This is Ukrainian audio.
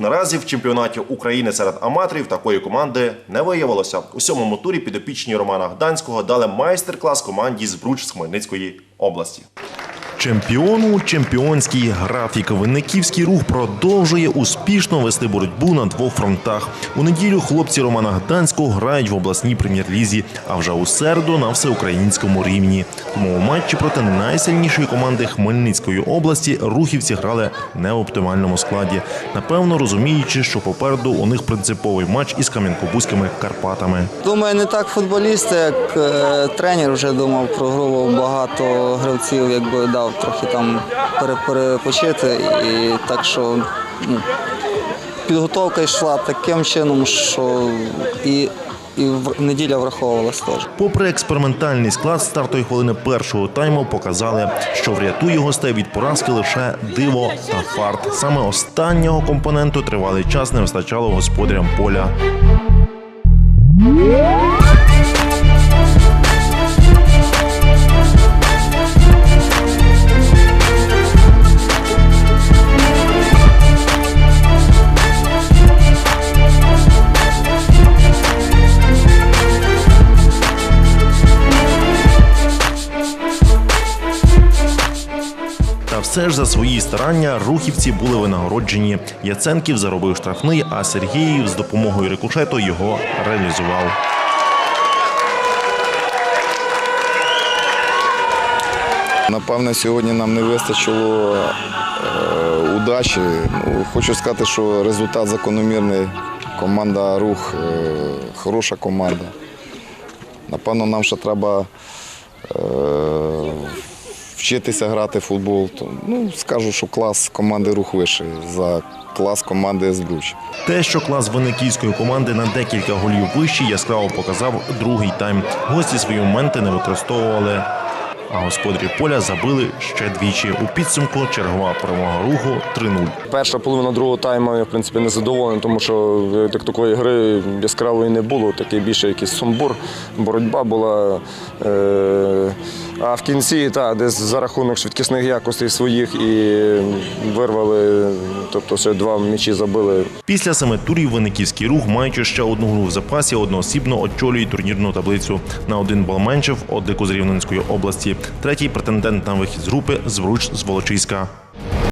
наразі в чемпіонаті України серед аматорів такої команди не виявилося. У сьомому турі підопічні Романа Гданського дали майстер-клас команді з Бруч з Хмельницької області. Чемпіону чемпіонський графік. Винниківський рух продовжує успішно вести боротьбу на двох фронтах. У неділю хлопці Романа Гданського грають в обласній прем'єр-лізі, а вже у середу на всеукраїнському рівні. Тому у матчі проти найсильнішої команди Хмельницької області рухівці грали не в оптимальному складі. Напевно, розуміючи, що попереду у них принциповий матч із кам'янкобузькими Карпатами. Думаю, не так футболісти, як е, тренер вже думав, прогрував багато гравців, якби дав трохи там перепочити. І так що ну, підготовка йшла таким чином, що і, і неділя враховувалась теж. Попри експериментальний склад стартової хвилини першого тайму показали, що врятує гостей від поразки лише диво та фарт. Саме останнього компоненту тривалий час не вистачало господарям поля. Все ж за свої старання рухівці були винагороджені. Яценків заробив штрафний, а Сергіїв з допомогою рикошету його реалізував. Напевне, сьогодні нам не вистачило е, удачі. Ну, хочу сказати, що результат закономірний. Команда рух е, хороша команда. Напевно, нам ще треба е, вчитися грати в футбол. То, ну, скажу, що клас команди рух вищий за клас команди Збруч. Те, що клас винниківської команди на декілька голів вищий, яскраво показав другий тайм. Гості свої моменти не використовували. А господарі поля забили ще двічі. У підсумку чергова перемога руху 3-0. Перша половина другого тайму я в принципі не задоволений, тому що е, так такої гри яскравої не було. Такий більше якийсь сумбур, боротьба була. Е- а в кінці та, десь за рахунок швидкісних якостей своїх і вирвали, тобто ще два м'ячі забили. Після семи турів винниківський рух, маючи ще одну гру в запасі, одноосібно очолює турнірну таблицю на один бал менше в Одику з Рівненської області. Третій претендент на вихід з групи Звруч з Волочиська.